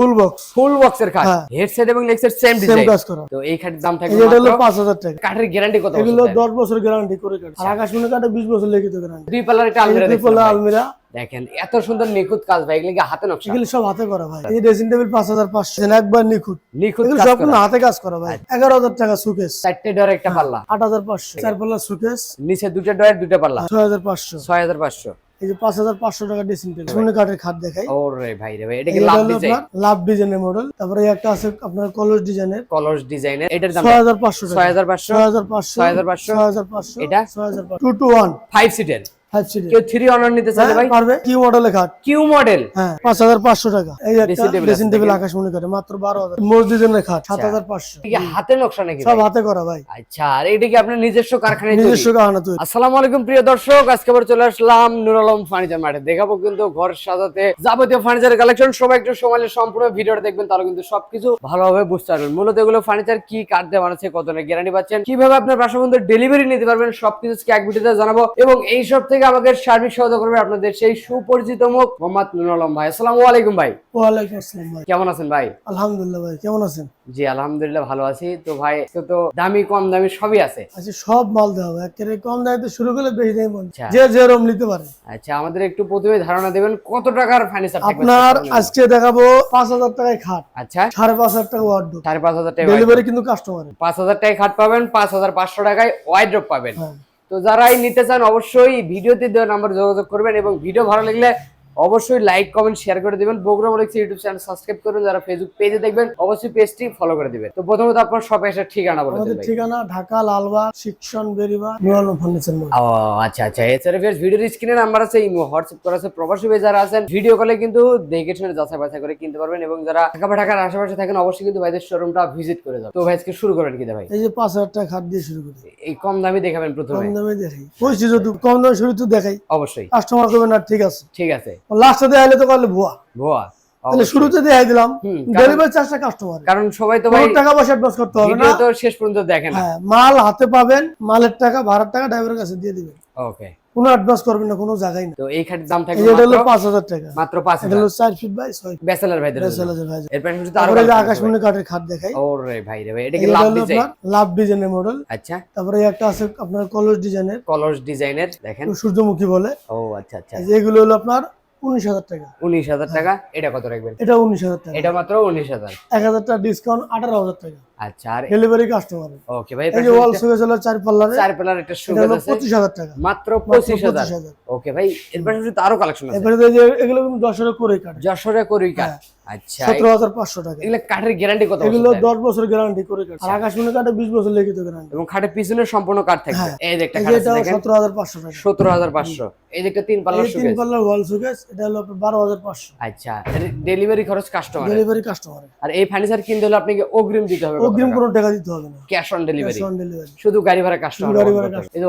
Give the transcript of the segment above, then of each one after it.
Full box ফুল বক্সের headset এবং same design কাজ করা। তো দাম এটা হলো 5000 টাকা। কাঠের গ্যারান্টি কত এগুলো 10 বছর গ্যারান্টি করে আচ্ছা। আর 20 বছর গ্যারান্টি দুই আলমিরা দুই আলমিরা। দেখেন এত সুন্দর কাজ ভাই এগুলো হাতে নকশা? এগুলো সব হাতে করা ভাই। আচ্ছা। এই ড্রেসিং টেবিল 5500 একবার নিখুঁত। নিখুঁত কাজ হাতে কাজ করা ভাই। আচ্ছা। 11000 টাকা সুকেস চারটে ডর একটা হ্যাঁ। পাল্লা। 8500 চার পাল্লা সুকেস নিচে দুটো ডয়ের দুটো পাল্লা। 6500 6500 এই যে পাঁচ হাজার পাঁচশো টাকা ড্রেসিং টেবিল সোনে কাঠের খাট দেখাই। ওরে ভাই রে ভাই এটা কি লাভ ডিজাইন? লাভ ডিজাইনের মডেল তারপরে একটা আছে আপনার কলস ডিজাইনের। কলস ডিজাইনের এটার দাম ছয় হাজার পাঁচশো ছয় টাকা হাজার পাঁচশো? ছয় হাজার পাঁচশো। 6500 ছয় হাজার পাঁচশো? এটা? ছয় হাজার টু টু ওয়ান। ফাইভ সিটের ফাইভ সিটের কেউ থ্রি অনার নিতে চাইলে ভাই? পারবে। কি মডেলের খাট। কিউ মডেল হ্যাঁ পাঁচ হাজার পাঁচশো টাকা। এই একটা ড্রেসিং টেবিল দেখেন। করে মাত্র বারো হাজার। মসজিদের খাট সাত হাজার পাঁচশো। হাতে নকশা নাকি সব হাতে করা ভাই। আচ্ছা আর এটা কি আপনার নিজস্ব কারখানায় নিজস্ব কাহানা তৈরি। আসসালামু আলাইকুম প্রিয় দর্শক। আজকে আবার চলে আসলাম নুর আলম ফার্নিচার মাঠে। দেখাবো কিন্তু ঘর সাজাতে যাবতীয় ফার্নিচার কালেকশন সবাই একটু সময় সম্পূর্ণ ভিডিওটা দেখবেন তাহলে কিন্তু সবকিছু ভালোভাবে বুঝতে পারবেন। মূলত এগুলো ফার্নিচার কি কাঠ দিয়ে বানাচ্ছে কত গ্যারান্টি পাচ্ছেন কীভাবে আপনার বাসা বন্ধু ডেলিভারি নিতে পারবেন সবকিছু আজকে এক ভিডিওতে জানাব। এবং এই সব থেকে আমাকে সার্বিক সহায়তা করবে আপনাদের সেই সুপরিচিত মুখ মোহাম্মদ নুর আলম ভাই। আসসালামু আলাইকুম ভাই। ওয়ালাইকুম আসসালাম ভাই। কেমন আছেন ভাই? আলহামদুলিল্লাহ ভাই কেমন আছেন? জি আলহামদুলিল্লাহ ভালো আছি। তো ভাই তো দামি কম দামি সবই আছে? আচ্ছা সব মাল দেওয়া হবে। একেবারে কম দামে শুরু করলে বেশি দামে বলছে আচ্ছা। যে যেরকম নিতে পারে। আচ্ছা আমাদের একটু প্রথমে ধারণা দেবেন কত টাকার ফার্নিচার আপনার আজকে দেখাবো পাঁচ হাজার টাকায় খাট। আচ্ছা। সাড়ে পাঁচ হাজার টাকা ওয়ার্ড সাড়ে পাঁচ হাজার টাকা ডেলিভারি কিন্তু পাঁচ হাজার টাকায় খাট পাবেন পাঁচ হাজার পাঁচশো টাকায় ওয়াইড্রপ পাবেন। হ্যাঁ। তো যারাই নিতে চান অবশ্যই ভিডিওতে দেওয়া নাম্বার যোগাযোগ করবেন এবং ভিডিও ভালো লাগলে অবশ্যই লাইক কমেন্ট শেয়ার করে দিবেন। বগুড়া বলেছি ইউটিউব চ্যানেল সাবস্ক্রাইব করবেন যারা ফেসবুক পেজে দেখবেন অবশ্যই পেজটি ফলো করে দিবেন। তো প্রথমত আপনার শপে এসে ঠিকানা বলে আমাদের দেবেন ঠিকানা ঢাকা লালবাগ শিক্ষণ বেরিবা নুরালম ফার্নিচার ও আচ্ছা আচ্ছা। এছাড়া ফের ভিডিওর স্ক্রিনে নাম্বার আছে ইমো হোয়াটসঅ্যাপ করা আছে। প্রবাসী ভাই যারা আছেন ভিডিও কলে কিন্তু দেখে শুনে যাচাই বাছাই করে কিনতে পারবেন এবং যারা ঢাকা বা ঢাকার আশেপাশে থাকেন অবশ্যই কিন্তু ভাইদের শোরুমটা ভিজিট করে যাবেন। তো ভাই আজকে শুরু করেন কি ভাই? এই যে পাঁচ হাজার টাকা খাট দিয়ে শুরু করি। এই কম দামি দেখাবেন প্রথমে। কম দামে দেখাই। বলছি যদি কম দামে শুরু তো দেখাই। অবশ্যই। কাস্টমার করবে না ঠিক আছে। ঠিক আছে। লাস্টে দেখাইলে তো করলে ভুয়া। ভুয়া তাহলে শুরুতে দেখাই দিলাম। ডেলিভারি চার্জটা কাস্টমার কারণ সবাই তো ভাই টাকা পয়সা অ্যাডভান্স করতে হবে না। তো শেষ পর্যন্ত হ্যাঁ মাল হাতে পাবেন মালের টাকা ভাড়ার টাকা ড্রাইভারের কাছে দিয়ে দিবেন। ওকে কোনো অ্যাডভান্স করবেন না কোনো জায়গায় না। তো এই খাটের দাম থাকবে যেটা হলো মাত্র- পাঁচ হাজার টাকা। মাত্র পাঁচ এটা হলো চার ফিট বাই ছয় ব্যাচেলার ভাইদের জন্য। ফিট ভাই এর তো আরও আকাশমণি কাঠের খাট দেখাই। ওরে ভাই রে ভাই এটা কি লাভ ডিজাইন লাভ ডিজাইনের মডেল আচ্ছা। তারপরে একটা আছে আপনার কলস ডিজাইনের কলস ডিজাইনের দেখেন। সূর্যমুখী বলে। ও আচ্ছা আচ্ছা। এগুলো হলো আপনার উনিশ হাজার টাকা। উনিশ হাজার টাকা। এটা কত রাখবেন? এটা উনিশ হাজার টাকা। এটা মাত্র উনিশ হাজার। এক হাজার টাকা ডিসকাউন্ট আঠারো হাজার টাকা। আচ্ছা আর ডেলিভারি কাস্টমার ওকে ভাই এই যে ওয়াল সুগেজ হলো চার পাল্লারে চার পেলার একটা এটা আছে। পঁচিশ হাজার টাকা। মাত্র পঁচিশ হাজার। পঁচিশ হাজার। ওকে ভাই এর পাশাপাশি তো আরও কালেকশন আছে। এবারে যে এগুলো কিন্তু দশের করে কাটে যশোরে করি কাঠ। আচ্ছা সতেরো হাজার পাঁচশো টাকা। এগুলো কাঠের গ্যারান্টি কত এগুলো দেয়? দশ বছর গ্যারান্টি করে কাটে আর আকাশমণি কাটে বিশ বছর লিখিত গ্যারান্টি এবং খাটের পিছনে সম্পূর্ণ কাঠ থাকবে। হ্যাঁ। এই যে একটা আছে দেখেন। পাঁচশো টাকা। সতেরো হাজার পাঁচশো। এই যে একটা তিন পাল্লার তিন পাল্লার ওয়াল সুগেজ এটা হলো আপনার বারো হাজার পাঁচশো। আচ্ছা ডেলিভারি খরচ কাস্টমার ডেলিভারি কাস্টমার আর এই ফার্নিচার কিনতে হলে আপনাকে অগ্রিম দিতে হবে অগ্রিম কোনো টাকা দিতে হবে না। Cash on delivery on delivery শুধু গাড়ি ভাড়া কাস্টমার গাড়ি ভাড়া এই যে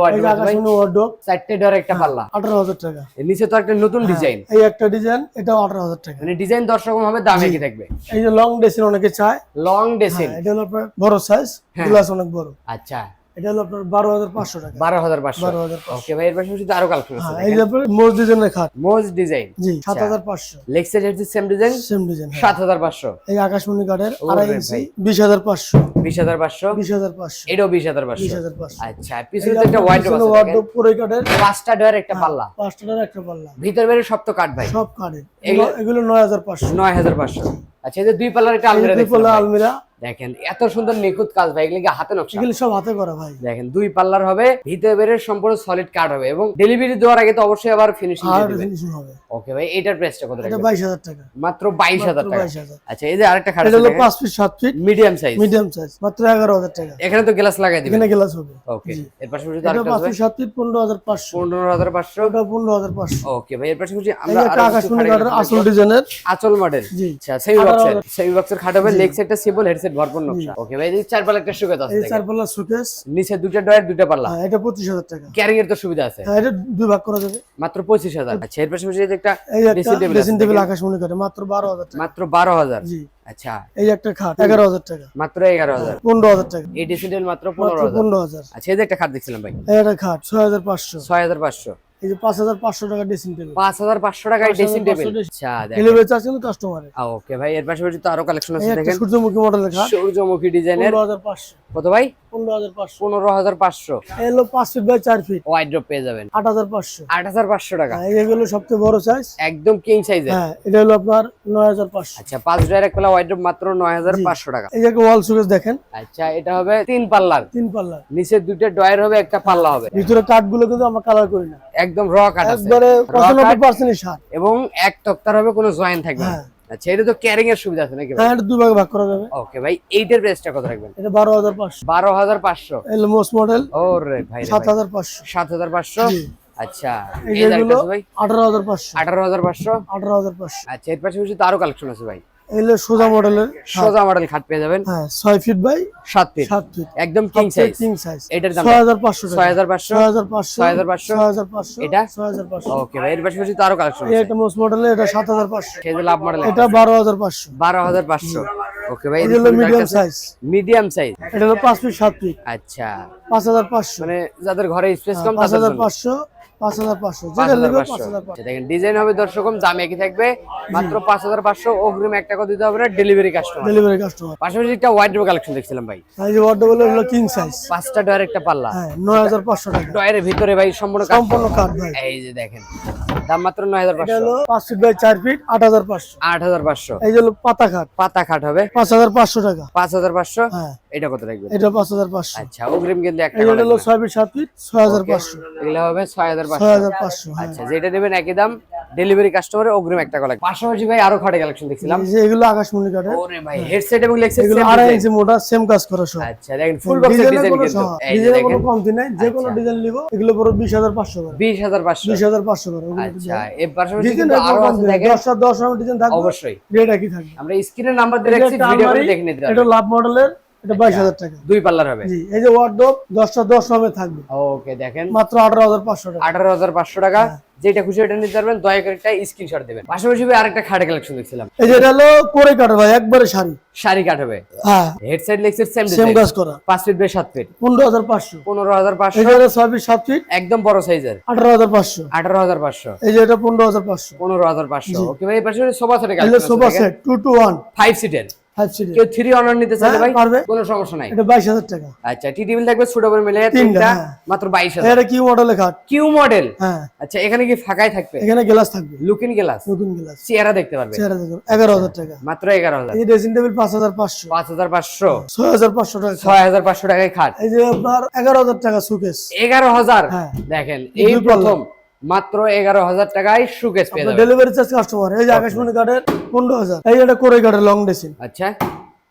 ওয়ার্ডরোব চারটে ডর একটা পাল্লা। আঠারো হাজার টাকা। এর নিচে তো একটা নতুন ডিজাইন এই একটা ডিজাইন এটা আঠারো হাজার টাকা। মানে ডিজাইন রকম হবে দামে কি থাকবে। এই যে লং ডেসিন অনেকে চায়। লং ডেসিন এটা হলো বড় সাইজ হ্যাঁ। গ্লাস অনেক বড়। আচ্ছা। এটা হলো আপনার বারো হাজার পাঁচশো টাকা বারো হাজার পাঁচশো বারো হাজার ওকে ভাই এর পাশাপাশি আরও কালেকশন আছে হ্যাঁ এই যে আপনার মসজিদের খাট মোজ ডিজাইন জি সাত আচ্ছা। হাজার পাঁচশো লেগ সাইড হচ্ছে সেম ডিজাইন সেম ডিজাইন সাত হাজার পাঁচশো এই আকাশমণি কাঠের আড়াই ইঞ্চি বিশ হাজার পাঁচশো বিশ হাজার পাঁচশো বিশ হাজার পাঁচশো এটাও বিশ হাজার পাঁচশো বিশ হাজার পাঁচশো আচ্ছা পিছনে একটা আছে ওয়ার্ডরোব পুরো কাঠের পাঁচটা ডয়ের একটা পাল্লা পাঁচটা একটা পাল্লা ভিতর বাইরে সব তো কাঠ ভাই সব কাঠের এগুলো- নয় হাজার পাঁচশো নয় হাজার পাঁচশো আচ্ছা এই যে দুই পাল্লার একটা আলমিরা পাল্লা আলমিরা দেখেন এত সুন্দর নিখুঁত কাজ ভাই এগুলো হাতে নকশা? এগুলো সব হাতে করা ভাই। দেখেন দুই পাল্লার হবে ভিতরে বেরের সম্পূর্ণ সলিড কাঠ হবে এবং ডেলিভারি দেওয়ার আগে তো অবশ্যই আবার ফিনিশিং হবে। ওকে ভাই এটার প্রাইসটা কত এটা রাখবেন? বাইশ হাজার টাকা। মাত্র বাইশ হাজার টাকা। আচ্ছা এই যে আরেকটা খাট এটা হলো পাঁচ ফিট সাত feet medium size medium size মাত্র এগারো হাজার টাকা। এখানে তো গ্লাস লাগাই দিবেন। এখানে গ্লাস হবে। ওকে এর তো এটা আরেকটা আছে? ফিট সাত ফিট পনেরো হাজার পাঁচশো। পনেরো হাজার পাঁচশো। ওটা পনেরো হাজার পাঁচশো। ওকে ভাই এর পাশে এই আমরা আরও আকাশমণি কিছু আসল ডিজাইনের আচল মডেল জি। আচ্ছা আঠারো বক্সের। সেমি বক্সের খাট হবে। লেগ সেটটা সিম্পল হেডসেট ভরপুর নকশা। ওকে ভাই এই চার পাল্লা একটা সুকেস আছে এই চার পাল্লা সুকেস নিচে দুটো ডয়ার দুটো পাল্লা। হ্যাঁ এটা 25000 টাকা। ক্যারিং এর তো সুবিধা আছে। হ্যাঁ এটা দুই ভাগ করা যাবে। মাত্র 25000 আচ্ছা এর পাশাপাশি একটা dressing table dressing table Akash মনে করে মাত্র 12000 টাকা। মাত্র 12000 জি। আচ্ছা। এই একটা খাট 11000 টাকা। মাত্র 11000 15000 টাকা। এই ড্রেসিং টেবিল মাত্র 15000 15000 আচ্ছা এই যে একটা খাট দেখছিলাম ভাই। এই একটা খাট 6500 6500 এই যে পাঁচ হাজার পাঁচশো টাকা ড্রেসিং টেবিল পাঁচ হাজার পাঁচশো টাকায় 5,500 ড্রেসিং টেবিল আচ্ছা দেখেন। ডেলিভারি চার্জ কিন্তু কাস্টমারের ওকে ভাই এর পাশাপাশি তো আরও কালেকশন আছে দেখেন। সূর্যমুখী মডেল লেখা সূর্যমুখী ডিজাইনের পনেরো হাজার পাঁচশো। কত ভাই? পনেরো হাজার পাঁচশো। পনেরো হাজার পাঁচশো। এই হলো পাঁচ ফিট বাই চার ফিট। ওয়াইড ড্রপ পেয়ে যাবেন। আট হাজার পাঁচশো। আট হাজার পাঁচশো টাকা। হ্যাঁ, সবচেয়ে বড় সাইজ একদম কিং হ্যাঁ এটা হলো আপনার নয় হাজার পাঁচশো। আচ্ছা পাঁচ এক পেলা ওয়াইড ড্রপ মাত্র নয় হাজার পাঁচশো টাকা। এই যে ওয়াল সুকেস দেখেন। আচ্ছা এটা হবে তিন পাল্লার। তিন নিচে দুইটা ড্রয়ার হবে একটা পাল্লা হবে। ভিতরে কাঠগুলো কিন্তু আমরা কালার করি না। একদম র কাট আছে। একবারে পঁচানব্বই cut সার। এবং এক তক্তার হবে কোনো জয়েন্ট থাকবে না। আচ্ছা এটা তো ক্যারিং এর সুবিধা আছে নাকি হ্যাঁ এটা দুই ভাগে ভাগ করা যাবে। ওকে ভাই এইটার প্রাইসটা কত রাখবেন? এটা মডেল ভাই রে সাত ভাই। হাজার পাঁচশো। সাত হাজার পাঁচশো? জি। আচ্ছা এই এই ভাই? আচ্ছা এর পাশাপাশি তো আরও কালেকশন আছে ভাই। এলে সোজা মডেলের হ্যাঁ, সোজা মডেল খাট পেয়ে যাবেন। হ্যাঁ 6 ফিট বাই 7 ফিট। 7 ফিট। একদম কিং সাইজ কিং সাইজ এটার দাম 6500 6500 6500 6500 এটা? 6500 ওকে ভাই এর পাশাপাশি তো আরও কালেকশন আছে। এটা মোস্ট মডেল এটা 7500 এই যে লাভ মডেল এটা 12500 12500 ওকে ভাই এটা হলো মিডিয়াম সাইজ মিডিয়াম সাইজ এটা হলো 5 ফিট 7 ফিট। আচ্ছা। 5500 মানে যাদের ঘরে স্পেস কম 5500 দেখেন ডিজাইন হবে দর্শক দাম একই থাকবে। মাত্র পাঁচ হাজার পাঁচশো অগ্রিম এক টাকা দিতে হবে না ডেলিভারি কাস্টমার ডেলিভারি কাস্টমার পাশাপাশি একটা ওয়াইড কালেকশন দেখছিলাম ভাই। এই যে হলো কিং সাইজ পাঁচটা ডয়ের একটা পাল্লা। হ্যাঁ নয় হাজার পাঁচশো টাকা। ডয়ের ভিতরে ভাই সম্পূর্ণ কাজ সম্পূর্ণ কাঠ ভাই। এই যে দেখেন দাম মাত্র নয় হাজার এটা পাঁচশো হলো পাঁচ ফিট বাই চার ফিট আট হাজার পাঁচশো। আট হাজার পাঁচশো। এই হলো পাতা খাট পাতা খাট হবে। পাঁচ হাজার পাঁচশো টাকা। পাঁচ হাজার পাঁচশো? হ্যাঁ। এটা কত রাখবেন? এটা আচ্ছা অগ্রিম কিন্তু এক এই হলো ছয় ফিট সাত ফিট ছয় হাজার হবে ছয় হাজার ছয় পাঁচশো হাজার পাঁচশো হ্যাঁ। আচ্ছা যেটা নেবেন একই দাম ডেলিভারি কাস্টমারে অগ্রিম এক টাকা পাশাপাশি ভাই আরও খাটে কালেকশন দেখছিলাম। এগুলো আকাশমণি কাঠের ওরে ভাই হেডসেট এবং লেগসেট এগুলো আড়াই ইঞ্চি মোটা সেম কাজ করা সব। আচ্ছা দেখেন ফুল বক্সের ডিজাইন কিন্তু। ডিজাইনের কোনো কমতি নাই যে কোনো ডিজাইন নিব এগুলো পুরো বিশ হাজার পাঁচশো করে। বিশ হাজার পাঁচশো। বিশ হাজার পাঁচশো করে আচ্ছা এর পাশাপাশি কিন্তু আরও আছে দেখেন। দশটা দশ রকম ডিজাইন থাকবে। অবশ্যই। রেট একই থাকবে আমরা স্ক্রিনের নাম্বার দিয়ে রাখছি একটা ভিডিও করে দেখে নিতে এটা লাভ মডেলের এটা টাকা। দুই পাল্লার হবে? জি এই যে ওয়ার্ডরোব থাকবে। ওকে দেখেন। মাত্র আঠারো হাজার পাঁচশো টাকা। আঠারো হাজার পাঁচশো টাকা। হ্যাঁ। যেটা খুশি ওটা নিতে পারবেন দয়া করে একটা স্ক্রিনশট দেবেন। পাশাপাশি ভাই আরেকটা খাটে কালেকশন দেখছিলাম। এই যে এটা হলো করে কাটা ভাই একবারে শাড়ি। শাড়ি কাট হবে? হ্যাঁ। হেডসেট লেগসেট সেম সেম কাজ করা। পাঁচ ফিট বাই সাত ফিট পনেরো হাজার পাঁচশো। পনেরো হাজার এই পাঁচশো যে এটা ফিট সাত ফিট একদম বড় সাইজের আঠারো হাজার পাঁচশো। আঠারো হাজার পাঁচশো। এই যে এটা পনেরো হাজার পাঁচশো। পনেরো হাজার পাঁচশো। ওকে ভাই পাশে সোফা সেটে এই sofa set two two one five সিটের ফাইভ সিটের কেউ থ্রি অনার নিতে চাইলে হ্যাঁ, ভাই কোনো সমস্যা নাই। এটা বাইশ হাজার টাকা। আচ্ছা টি টেবিল থাকবে ছোট করে মিলে তিনটা, হ্যাঁ। মাত্র বাইশ হাজার। এটা কি মডেলের খাট। কিউ মডেল হ্যাঁ। আচ্ছা এখানে কি ফাঁকাই থাকবে? এখানে গ্লাস থাকবে। লুকিং গ্লাস নতুন গ্লাস চেহারা দেখতে পারবে? চেহারা এগারো হাজার টাকা। মাত্র এগারো হাজার। এই ড্রেসিং টেবিল পাঁচ হাজার পাঁচশো। পাঁচ হাজার পাঁচশো। ছয় হাজার পাঁচশো টাকা। ছয় হাজার পাঁচশো টাকায় খাট। এই যে আপনার এগারো হাজার টাকা এগারো হাজার? হ্যাঁ। দেখেন এই প্রথম। মাত্র এগারো হাজার টাকায় সুকেস পেয়ে ডেলিভারি চার্জ কাস্টমার এই যে আকাশমণি কার্ডের পনেরো হাজার এই এটা করে কার্ডের লং ড্রেসিং আচ্ছা।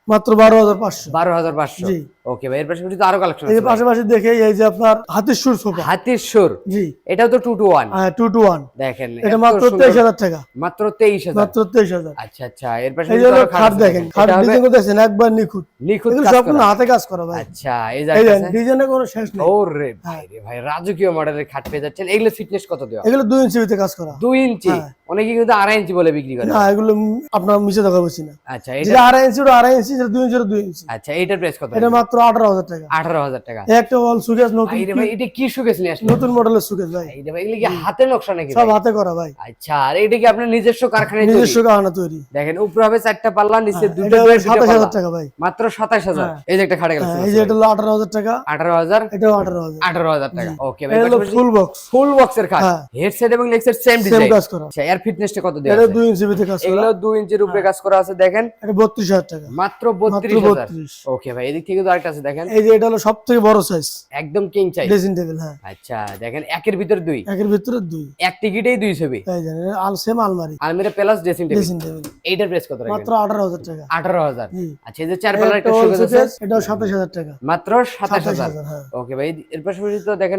মাত্র বারো হাজার পাঁচশো। বারো হাজার পাঁচশো। জি। ওকে ভাই এর পাশাপাশি তো আরও কালেকশন পাশাপাশি দেখে এই যে আপনার হাতির সুর সোফা। হাতির সুর জি। এটাও তো two two one two two one দেখেন এটা মাত্র সুন্দর- তেইশ হাজার টাকা। মাত্র তেইশ হাজার। মাত্র তেইশ হাজার। আচ্ছা আচ্ছা এর এই যে খাট দেখেন। খাট ডিজাইন একবার নিখুঁত। নিখুঁত কাজ হাতে কাজ করা ভাই। আচ্ছা এই যে ডিজাইনের কোনো শেষ নেই। ও রে ভাই রে ভাই রাজকীয় মডেলের খাট পেয়ে যাচ্ছেন। এগুলো ফিটনেস কত দেওয়া? এগুলো দুই ইঞ্চি ভিতরে কাজ করা। দুই ইঞ্চি হ্যাঁ। অনেকে কিন্তু আড়াই ইঞ্চি বলে বিক্রি করে। না এগুলো আপনার মিশে দেখা বলছি না। আচ্ছা এটা আড়াই ইঞ্চি আড়াই ইঞ্চি যেটা দুই ইঞ্চি ওটা দুই ইঞ্চি আচ্ছা এইটার প্রাইস কত? এটা মাত্র আঠারো হাজার টাকা। আঠারো হাজার টাকা। একটা ওয়াল সুকেস নতুন ভাই এটা কি সুকেস নিয়ে আসলে নতুন মডেলের সুকেস ভাই। রে ভাই এগুলো কি হাতের নকশা নাকি সব হাতে করা ভাই। আচ্ছা আর এটা কি আপনার নিজস্ব কারখানায় তৈরি? নিজস্ব কাহানা তৈরি। দেখেন উপরে হবে চারটা পাল্লা নিচে দুটো এটা ডয়ের দুটো সাতাশ পাল্লা। হাজার টাকা ভাই। মাত্র সাতাশ হাজার। এই যে একটা খাটে গেল হ্যাঁ, এই যে এটা হলো আঠারো হাজার টাকা। আঠারো হাজার? এটাও আঠারো হাজার। আঠারো হাজার টাকা। ওকে ভাই এটা ফুল বক্স ফুল বক্সের খাট। হ্যাঁ। হেডসেট এবং লেগসেট সেম সেম ডিজাইন কাজ করা। আচ্ছা এর ফিটনেসটা কত দেওয়া এটা আছে? দুই ইঞ্চি ভিতরে কাজ করা। এগুলো দুই ইঞ্চির উপরে কাজ করা আছে দেখেন। এটা বত্রিশ হাজার টাকা। মাত্র বত্রিশ মাত্র হাজার। বত্রিশ। ওকে ভাই এদিক থেকে তো আরেকটা আছে দেখেন। এই যে এটা হলো সব থেকে বড় সাইজ একদম কিং চাই ড্রেসিং টেবিল হ্যাঁ। আচ্ছা দেখেন একের ভিতর দুই। একের ভিতরে দুই। এক টিকিটেই দুই ছবি। এই জানেন আল সেম আলমারি। আলমিরা plus dressing table dressing table এইটার প্রেস কত রাখবেন মাত্র আঠারো হাজার টাকা। আঠারো হাজার। জি। আচ্ছা এই যে চার পাল্লার একটা সুকেস আছে। suitcase, এটাও সাতাশ হাজার টাকা। মাত্র সাতাশ হাজার। হাজার, হ্যাঁ। ওকে ভাই এর পাশাপাশি তো দেখেন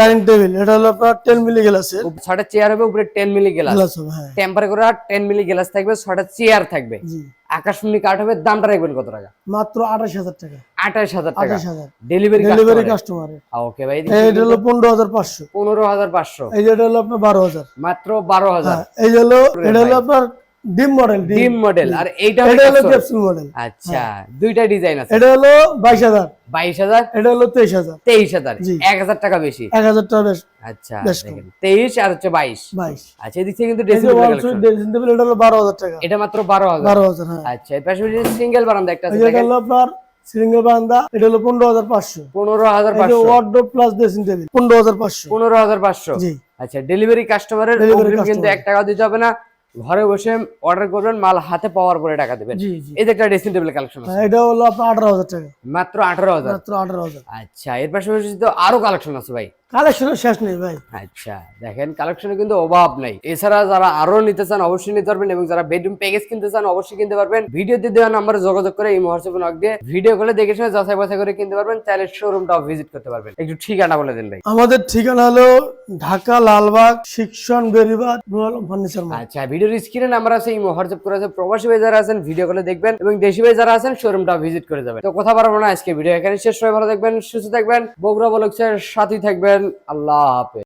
ডাইনিং টেবিল এটা হলো আপনার টেন মিলি গ্লাসের ছটা চেয়ার হবে উপরে ten milli glass glass temper করে টেন মিলি গ্লাস থাকবে ছটা চেয়ার থাকবে। আকাশমণি কাঠ হবে দামটা রাখবেন কত টাকা? মাত্র আঠাশ হাজার টাকা। আঠাশ হাজার টাকা। আঠাশ হাজার। ডেলিভারি ডেলিভারি কাস্টমারের ওকে ভাই এটা হলো পনেরো হাজার পাঁচশো। পনেরো হাজার পাঁচশো। এই যে এটা হলো আপনার বারো হাজার। মাত্র বারো হাজার। হ্যাঁ এই হলো এটা হলো আপনার ডিম মডেল ডিম। মডেল আর এইটা এটা হলো ক্যাপসুল মডেল আচ্ছা দুইটা ডিজাইন আছে। এটা হলো বাইশ হাজার। বাইশ হাজার? এটা হলো তেইশ হাজার। তেইশ হাজার। এক হাজার টাকা বেশি। এক হাজার টাকা বেশ আচ্ছা বেশ কম। দেখেন তেইশ আর হচ্ছে বাইশ। বাইশ। আচ্ছা এদিক থেকে কিন্তু ড্রেসিং টেবিল এটা হলো বারো হাজার টাকা। এটা মাত্র বারো হাজার। বারো হাজার হ্যাঁ। আচ্ছা এর পাশাপাশি সিঙ্গেল বারান্দা একটা এই আছে এটা হলো আপনার সিঙ্গেল বারান্দা এটা হলো পনেরো হাজার পাঁচশো। পনেরো হাজার পাঁচশো। ওয়ার্ডরোব প্লাস ড্রেসিং টেবিল পনেরো হাজার পাঁচশো। পনেরো হাজার পাঁচশো। জি। আচ্ছা ডেলিভারি কাস্টমারের কিন্তু customer। এক টাকা দিতে হবে না। ঘরে বসে অর্ডার করবেন মাল হাতে পাওয়ার পরে টাকা দেবেন। এই যে একটা ড্রেসিং টেবিল কালেকশন আছে। এটা হলো আপনার আঠারো হাজার টাকা। মাত্র আঠারো হাজার? মাত্র আঠারো হাজার। আচ্ছা এর পাশাপাশি তো আরও কালেকশন আছে ভাই। কালেকশনের শেষ নেই ভাই। আচ্ছা দেখেন কালেকশনে কিন্তু অভাব নাই। এছাড়া যারা আরও নিতে চান অবশ্যই নিতে পারবেন এবং যারা বেডরুম প্যাকেজ কিনতে চান অবশ্যই কিনতে পারবেন। ভিডিওতে দেওয়া নাম্বারে যোগাযোগ করে এই নক দিয়ে ভিডিও কলে দেখে শুনে যাচাই বাছাই করে কিনতে পারবেন। চাইলে শোরুমটাও ভিজিট করতে পারবেন। একটু ঠিকানা বলে দিন ভাই। আমাদের ঠিকানা হলো ঢাকা লালবাগ শিক্ষণ বেরিবাদ ফার্নিচার আচ্ছা ভিডিওর স্ক্রিনে নাম্বার আছে হোয়াটসঅ্যাপ করে আছে। প্রবাসী ভাই যারা আছেন ভিডিও কলে দেখবেন এবং দেশি ভাই যারা আছেন শোরুমটা ভিজিট করে যাবেন। তো কথা পারব না আজকে ভিডিও এখানে শেষ। সবাই ভালো থাকবেন সুস্থ থাকবেন। বগুড়া বলকসের সাথেই আল্লাহ হাফেজ।